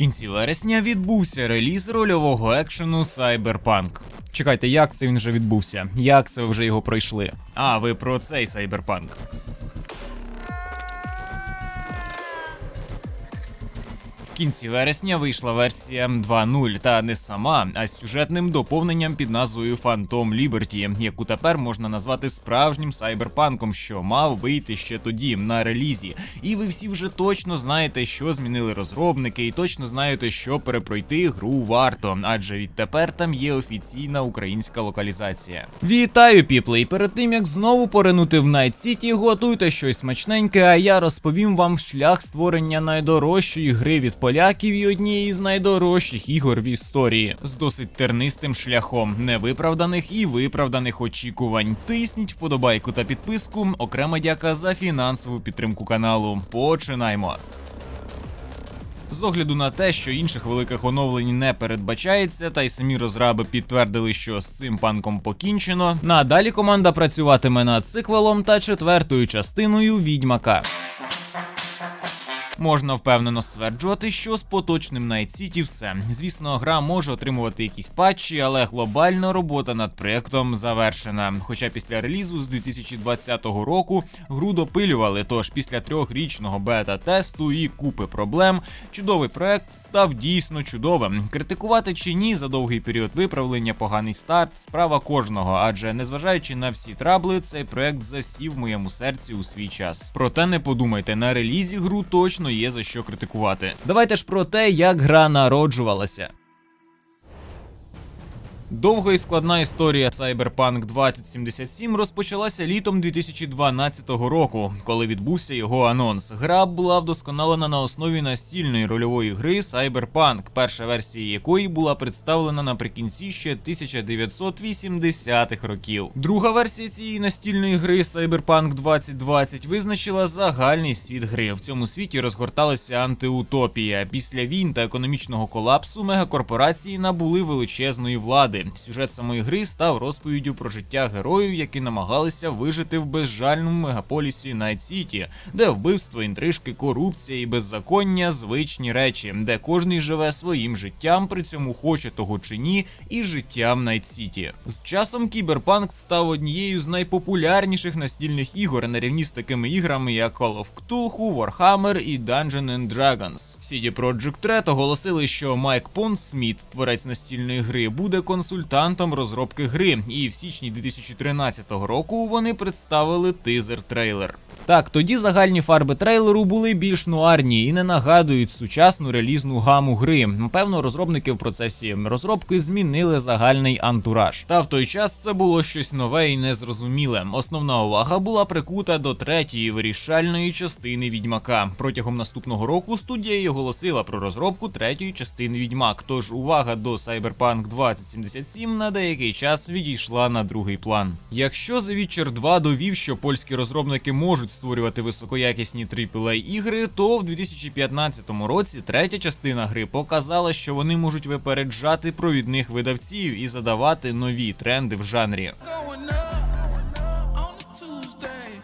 кінці вересня відбувся реліз рольового екшену Cyberpunk. Чекайте, як це він вже відбувся? Як це вже його пройшли? А, ви про цей Cyberpunk. Кінці вересня вийшла версія 2.0, та не сама, а з сюжетним доповненням під назвою Phantom Liberty, яку тепер можна назвати справжнім сайберпанком, що мав вийти ще тоді на релізі. І ви всі вже точно знаєте, що змінили розробники, і точно знаєте, що перепройти гру варто, адже відтепер там є офіційна українська локалізація. Вітаю, піпли! І перед тим як знову поринути в Night City, готуйте щось смачненьке, а я розповім вам шлях створення найдорожчої гри від поляків і однієї з найдорожчих ігор в історії з досить тернистим шляхом невиправданих і виправданих очікувань. Тисніть вподобайку та підписку. Окрема дяка за фінансову підтримку каналу. Починаймо. З огляду на те, що інших великих оновлень не передбачається, та й самі розраби підтвердили, що з цим панком покінчено. Надалі команда працюватиме над сиквелом та четвертою частиною відьмака. Можна впевнено стверджувати, що з поточним Night City все. Звісно, гра може отримувати якісь патчі, але глобально робота над проєктом завершена. Хоча після релізу з 2020 року гру допилювали, тож після трьохрічного бета-тесту і купи проблем, чудовий проект став дійсно чудовим. Критикувати чи ні за довгий період виправлення, поганий старт, справа кожного, адже незважаючи на всі трабли, цей проект засів в моєму серці у свій час. Проте не подумайте, на релізі гру точно є за що критикувати. Давайте ж про те, як гра народжувалася. Довга і складна історія Cyberpunk 2077 розпочалася літом 2012 року, коли відбувся його анонс. Гра була вдосконалена на основі настільної рольової гри Cyberpunk, перша версія якої була представлена наприкінці ще 1980-х років. Друга версія цієї настільної гри Cyberpunk 2020 визначила загальний світ гри. В цьому світі розгорталася антиутопія. Після війн та економічного колапсу мегакорпорації набули величезної влади. Сюжет самої гри став розповіддю про життя героїв, які намагалися вижити в безжальному мегаполісі Найт Сіті, де вбивство, інтрижки, корупція і беззаконня звичні речі, де кожний живе своїм життям, при цьому хоче того чи ні, і життям Найт Сіті. З часом Кіберпанк став однією з найпопулярніших настільних ігор на рівні з такими іграми, як Call of Cthulhu, Warhammer і Dungeons and Dragons. CD Projekt Red оголосили, що Майк Понс Сміт, творець настільної гри, буде консультантом розробки гри, і в січні 2013 року вони представили тизер-трейлер. Так, тоді загальні фарби трейлеру були більш нуарні і не нагадують сучасну релізну гаму гри. Певно, розробники в процесі розробки змінили загальний антураж. Та в той час це було щось нове і незрозуміле. Основна увага була прикута до третьої вирішальної частини відьмака. Протягом наступного року студія й оголосила про розробку третьої частини відьмак. Тож увага до Cyberpunk 2077 на деякий час відійшла на другий план. Якщо The Witcher 2 довів, що польські розробники можуть створювати високоякісні AAA ігри, то в 2015 році третя частина гри показала, що вони можуть випереджати провідних видавців і задавати нові тренди в жанрі.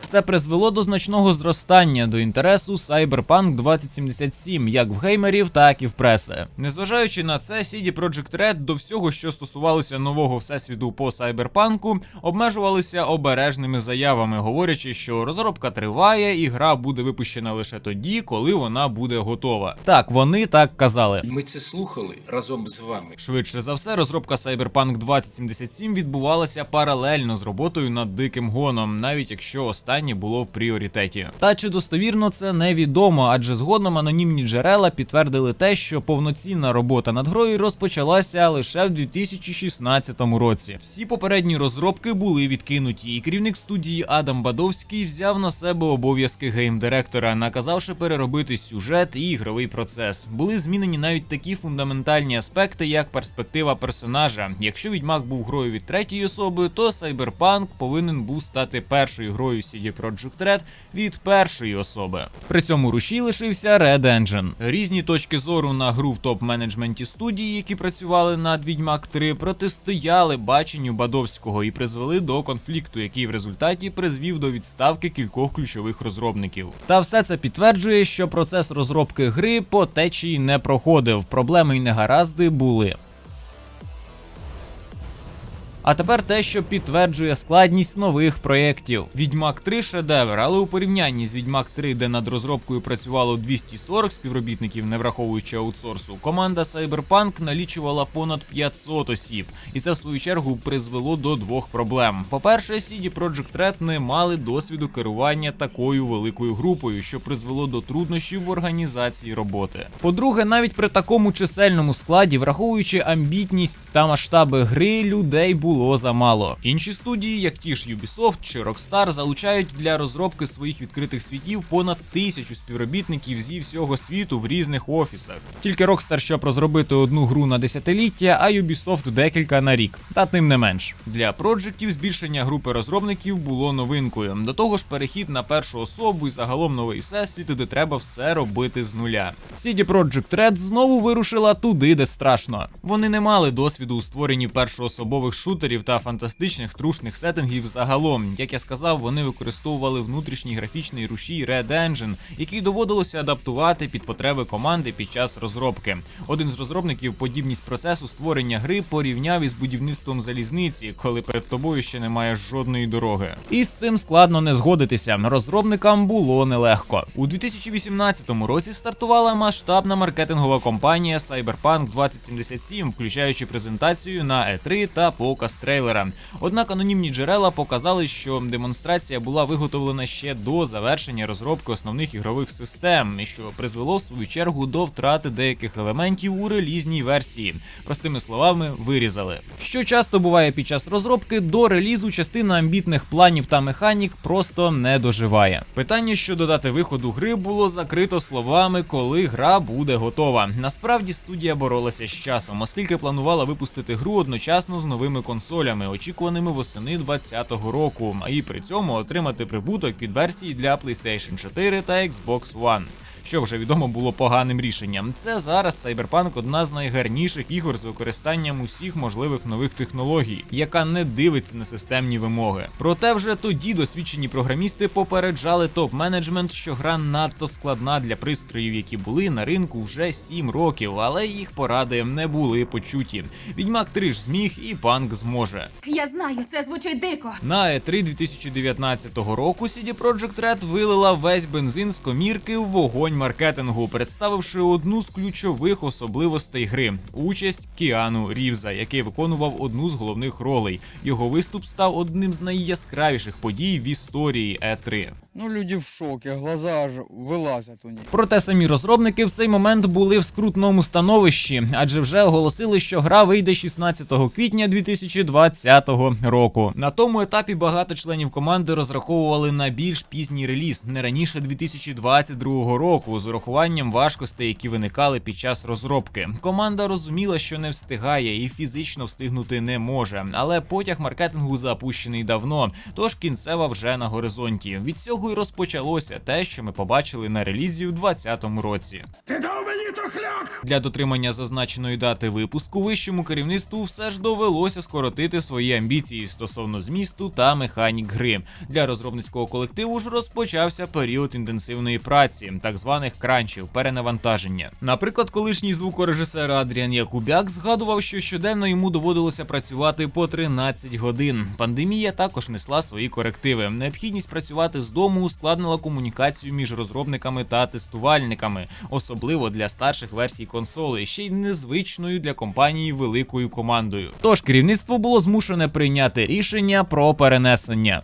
Це призвело до значного зростання до інтересу Cyberpunk 2077 як в геймерів, так і в преси. Незважаючи на це, CD Projekt Red до всього, що стосувалося нового всесвіту по Cyberpunk, обмежувалися обережними заявами, говорячи, що розробка триває і гра буде випущена лише тоді, коли вона буде готова. Так, вони так казали. Ми це слухали разом з вами. Швидше за все, розробка Cyberpunk 2077 відбувалася паралельно з роботою над диким гоном, навіть якщо останнє було в пріоритеті. Та чи достовірно це невідомо, адже згодом анонімні джерела підтвердили те, що повноцінна робота над грою розпочалася лише в 2016 році. Всі попередні розробки були відкинуті, і керівник студії Адам Бадовський взяв на себе обов'язки геймдиректора, наказавши переробити сюжет і ігровий процес. Були змінені навіть такі фундаментальні аспекти, як перспектива персонажа. Якщо відьмак був грою від третьої особи, то Cyberpunk повинен був стати першою грою CD CD Projekt Red від першої особи. При цьому рушій лишився Red Engine. Різні точки зору на гру в топ-менеджменті студії, які працювали над Відьмак 3, протистояли баченню Бадовського і призвели до конфлікту, який в результаті призвів до відставки кількох ключових розробників. Та все це підтверджує, що процес розробки гри по течії не проходив. Проблеми й негаразди були. А тепер те, що підтверджує складність нових проєктів. Відьмак 3 шедевр, але у порівнянні з Відьмак 3, де над розробкою працювало 240 співробітників, не враховуючи аутсорсу, команда Cyberpunk налічувала понад 500 осіб, і це в свою чергу призвело до двох проблем. По-перше, CD Projekt Red не мали досвіду керування такою великою групою, що призвело до труднощів в організації роботи. По-друге, навіть при такому чисельному складі, враховуючи амбітність та масштаби гри, людей було замало. Інші студії, як ті ж Ubisoft чи Rockstar, залучають для розробки своїх відкритих світів понад тисячу співробітників зі всього світу в різних офісах. Тільки Rockstar, щоб розробити одну гру на десятиліття, а Ubisoft декілька на рік. Та тим не менш. Для проджектів збільшення групи розробників було новинкою. До того ж, перехід на першу особу і загалом новий всесвіт, де треба все робити з нуля. CD Projekt Red знову вирушила туди, де страшно. Вони не мали досвіду у створенні першоособових шутерів та фантастичних трушних сеттингів загалом. Як я сказав, вони використовували внутрішній графічний рушій Red Engine, який доводилося адаптувати під потреби команди під час розробки. Один з розробників подібність процесу створення гри порівняв із будівництвом залізниці, коли перед тобою ще немає жодної дороги. І з цим складно не згодитися. Розробникам було нелегко. У 2018 році стартувала масштабна маркетингова кампанія Cyberpunk 2077, включаючи презентацію на E3 та показ трейлера. Однак анонімні джерела показали, що демонстрація була виготовлена ще до завершення розробки основних ігрових систем, що призвело в свою чергу до втрати деяких елементів у релізній версії. Простими словами, вирізали. Що часто буває під час розробки, до релізу частина амбітних планів та механік просто не доживає. Питання щодо дати виходу гри було закрито словами, коли гра буде готова. Насправді студія боролася з часом, оскільки планувала випустити гру одночасно з новими консолями, очікуваними восени 2020 року, і при цьому отримати прибуток під версії для PlayStation 4 та Xbox One. Що вже відомо було поганим рішенням. Це зараз Cyberpunk одна з найгарніших ігор з використанням усіх можливих нових технологій, яка не дивиться на системні вимоги. Проте вже тоді досвідчені програмісти попереджали топ-менеджмент, що гра надто складна для пристроїв, які були на ринку вже 7 років, але їх поради не були почуті. Відьмак 3 ж зміг і панк зможе. Я знаю, це звучить дико. На E E3 2019 року CD Projekt Red вилила весь бензин з комірки в вогонь маркетингу, представивши одну з ключових особливостей гри участь Кіану Рівза, який виконував одну з головних ролей. Його виступ став одним з найяскравіших подій в історії E E3. Ну, люди в шоке, глаза аж вилазять у них. Проте самі розробники в цей момент були в скрутному становищі, адже вже оголосили, що гра вийде 16 квітня 2020 року. На тому етапі багато членів команди розраховували на більш пізній реліз, не раніше 2022 року, з урахуванням важкостей, які виникали під час розробки. Команда розуміла, що не встигає і фізично встигнути не може, але потяг маркетингу запущений давно, тож кінцева вже на горизонті. Від цього й розпочалося те, що ми побачили на релізі в 2020 році. Ти дав мені тухляк! Для дотримання зазначеної дати випуску вищому керівництву все ж довелося скоротити свої амбіції стосовно змісту та механік гри. Для розробницького колективу ж розпочався період інтенсивної праці, так званих кранчів, перенавантаження. Наприклад, колишній звукорежисер Адріан Якубяк згадував, що щоденно йому доводилося працювати по 13 годин. Пандемія також несла свої корективи. Необхідність працювати з дому ускладнила комунікацію між розробниками та тестувальниками, особливо для старших версій консолей, ще й незвичною для компанії великою командою. Тож керівництво було змушене прийняти рішення про перенесення.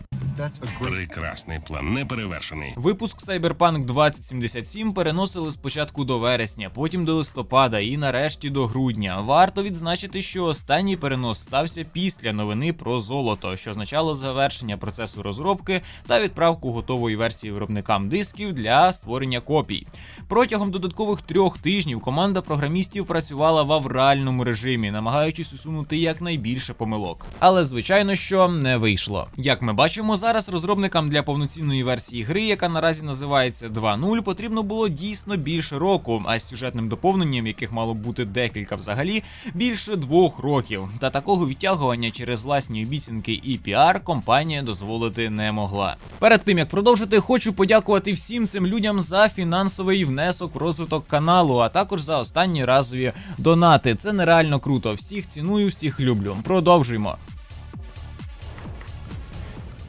Прекрасний план, неперевершений. Випуск Cyberpunk 2077 переносили спочатку до вересня, потім до листопада і нарешті до грудня. Варто відзначити, що останній перенос стався після новини про золото, що означало завершення процесу розробки та відправку готової версії виробникам дисків для створення копій. Протягом додаткових трьох тижнів команда програмістів працювала в авральному режимі, намагаючись усунути якнайбільше помилок. Але звичайно, що не вийшло. Як ми бачимо, зараз розробникам для повноцінної версії гри, яка наразі називається 2.0, потрібно було дійсно більше року, а з сюжетним доповненням, яких мало бути декілька взагалі, більше двох років. Та такого відтягування через власні обіцянки і піар компанія дозволити не могла. Перед тим як продовжити, хочу подякувати всім цим людям за фінансовий внесок в розвиток каналу, а також за останні разові донати. Це нереально круто. Всіх ціную, всіх люблю. Продовжуємо.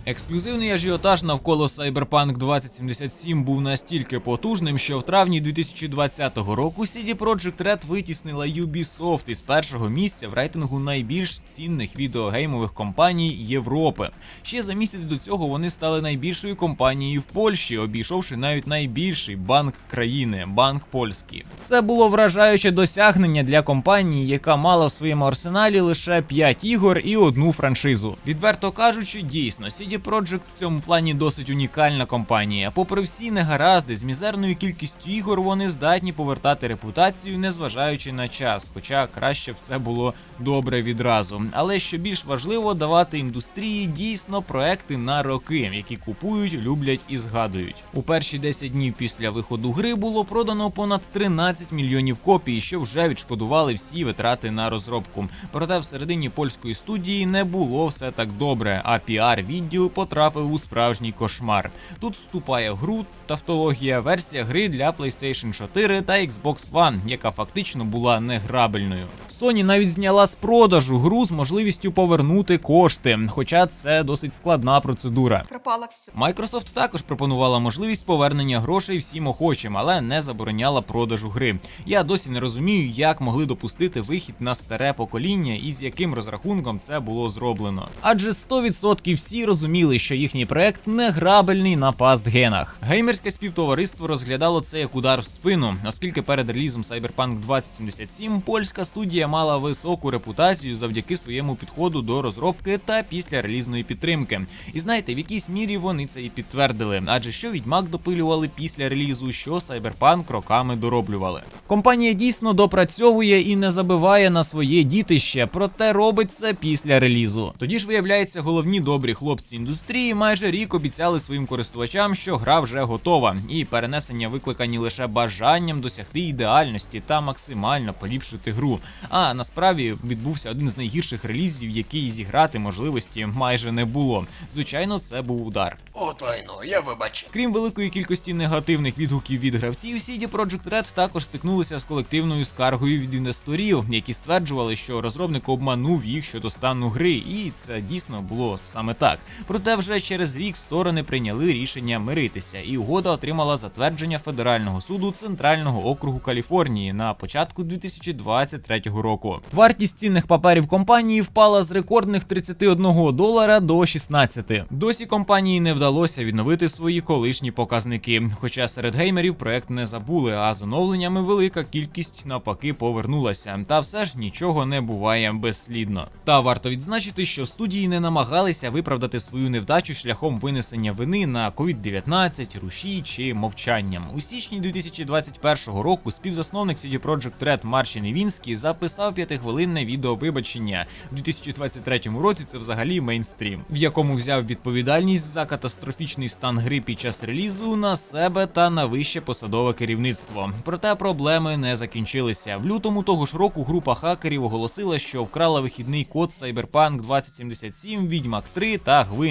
Ексклюзивний ажіотаж навколо Cyberpunk 2077 був настільки потужним, що в травні 2020 року CD Projekt Red витіснила Ubisoft із першого місця в рейтингу найбільш цінних відеогеймових компаній Європи. Ще за місяць до цього вони стали найбільшою компанією в Польщі, обійшовши навіть найбільший банк країни банк польський. Це було вражаюче досягнення для компанії, яка мала в своєму арсеналі лише 5 ігор і одну франшизу. Відверто кажучи, дійсно, CD Projekt в цьому плані досить унікальна компанія. Попри всі негаразди, з мізерною кількістю ігор вони здатні повертати репутацію, незважаючи на час, хоча краще все було добре відразу. Але що більш важливо, давати індустрії дійсно проекти на роки, які купують, люблять і згадують. У перші 10 днів після виходу гри було продано понад 13 мільйонів копій, що вже відшкодували всі витрати на розробку. Проте всередині польської студії не було все так добре, а піар відділ потрапив у справжній кошмар. Тут вступає в гру тавтологія версія гри для PlayStation 4 та Xbox One, яка фактично була неграбельною. Sony навіть зняла з продажу гру з можливістю повернути кошти, хоча це досить складна процедура. Пропало все. Microsoft також пропонувала можливість повернення грошей всім охочим, але не забороняла продажу гри. Я досі не розумію, як могли допустити вихід на старе покоління і з яким розрахунком це було зроблено. Адже 100% всі розуміли, що їхній проект не грабельний на пастгенах. Геймерське співтовариство розглядало це як удар в спину, оскільки перед релізом Cyberpunk 2077 польська студія мала високу репутацію завдяки своєму підходу до розробки та після релізної підтримки. І знаєте, в якійсь мірі вони це і підтвердили, адже що відьмак допилювали після релізу, що Cyberpunk роками дороблювали. Компанія дійсно допрацьовує і не забиває на своє дітище, проте робить це після релізу. Тоді ж виявляється, головні добрі хлопці індустрії майже рік обіцяли своїм користувачам, що гра вже готова, і перенесення викликані лише бажанням досягти ідеальності та максимально поліпшити гру. А насправді відбувся один з найгірших релізів, який зіграти можливості майже не було. Звичайно, це був удар. Отойно, я вибачу. Крім великої кількості негативних відгуків від гравців, CD Projekt Red також стикнулися з колективною скаргою від інвесторів, які стверджували, що розробник обманув їх щодо стану гри, і це дійсно було саме так. Проте вже через рік сторони прийняли рішення миритися, і угода отримала затвердження федерального суду Центрального округу Каліфорнії на початку 2023 року. Вартість цінних паперів компанії впала з рекордних 31 долара до 16. Досі компанії не вдалося відновити свої колишні показники. Хоча серед геймерів проект не забули, а з оновленнями велика кількість навпаки повернулася. Та все ж нічого не буває безслідно. Та варто відзначити, що студії не намагалися виправдати свою невдачу шляхом винесення вини на COVID-19, руші чи мовчанням. У січні 2021 року співзасновник CD Projekt Red Марчин Івінський записав п'ятихвилинне відео вибачення. У 2023 році це взагалі мейнстрім, в якому взяв відповідальність за катастрофічний стан гри під час релізу на себе та на вище посадове керівництво. Проте проблеми не закінчилися. В лютому того ж року група хакерів оголосила, що вкрала вихідний код Cyberpunk 2077, Відьмак 3 та Гвинт.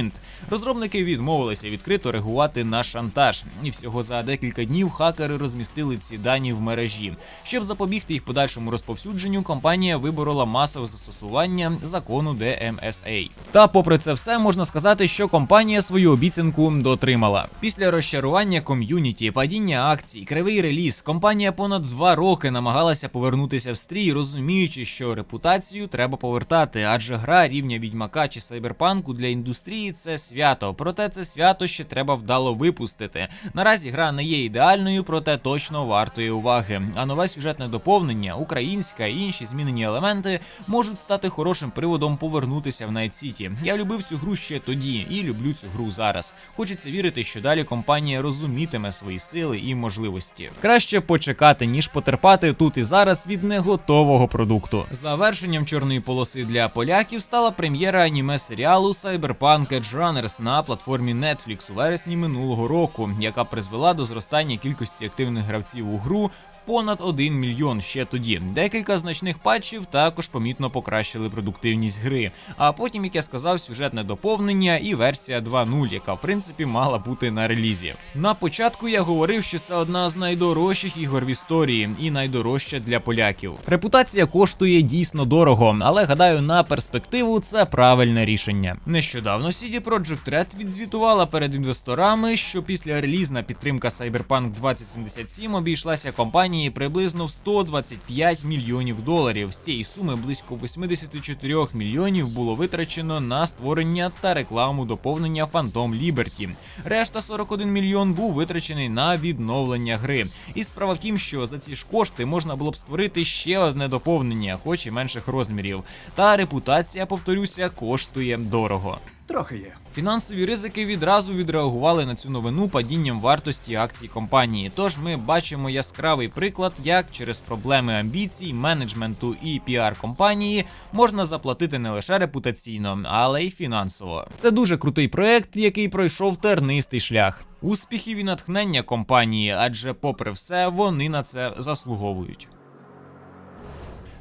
Розробники відмовилися відкрито реагувати на шантаж, і всього за декілька днів хакери розмістили ці дані в мережі. Щоб запобігти їх подальшому розповсюдженню, компанія виборола масове застосування закону DMSA. Та, попри це все, можна сказати, що компанія свою обіцянку дотримала. Після розчарування ком'юніті, падіння акцій, кривий реліз, компанія понад два роки намагалася повернутися в стрій, розуміючи, що репутацію треба повертати, адже гра рівня відьмака чи сайберпанку для індустрії це свято. Проте це свято ще треба вдало випустити. Наразі гра не є ідеальною, проте точно вартої уваги. А нове сюжетне доповнення, українська і інші змінені елементи можуть стати хорошим приводом повернутися в Найт Сіті. Я любив цю гру ще тоді і люблю цю гру зараз. Хочеться вірити, що далі компанія розумітиме свої сили і можливості. Краще почекати, ніж потерпати тут і зараз від неготового продукту. Завершенням чорної полоси для поляків стала прем'єра аніме серіалу Cyberpunk Edge Runners на платформі Netflix у вересні минулого року, яка призвела до зростання кількості активних гравців у гру в понад 1 мільйон ще тоді. Декілька значних патчів також помітно покращили продуктивність гри. А потім, як я сказав, сюжетне доповнення і версія 2.0, яка в принципі мала бути на релізі. На початку я говорив, що це одна з найдорожчих ігор в історії і найдорожча для поляків. Репутація коштує дійсно дорого, але гадаю, на перспективу це правильне рішення. Нещодавно CD Projekt Red відзвітувала перед інвесторами, що після релізна підтримка Cyberpunk 2077 обійшлася компанії приблизно в 125 мільйонів доларів. З цієї суми близько 84 мільйонів було витрачено на створення та рекламу доповнення Phantom Liberty. Решта 41 мільйон був витрачений на відновлення гри. І справа в тім, що за ці ж кошти можна було б створити ще одне доповнення, хоч і менших розмірів. Та репутація, повторюся, коштує дорого. Трохи є. Фінансові ризики відразу відреагували на цю новину падінням вартості акцій компанії. Тож ми бачимо яскравий приклад, як через проблеми амбіцій, менеджменту і піар компанії можна заплатити не лише репутаційно, але й фінансово. Це дуже крутий проект, який пройшов тернистий шлях. Успіхів і натхнення компанії, адже, попри все, вони на це заслуговують.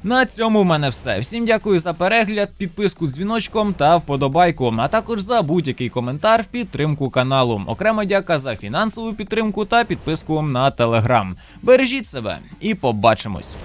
На цьому в мене все. Всім дякую за перегляд, підписку з дзвіночком та вподобайку, а також за будь-який коментар в підтримку каналу. Окрема дяка за фінансову підтримку та підписку на телеграм. Бережіть себе і побачимось.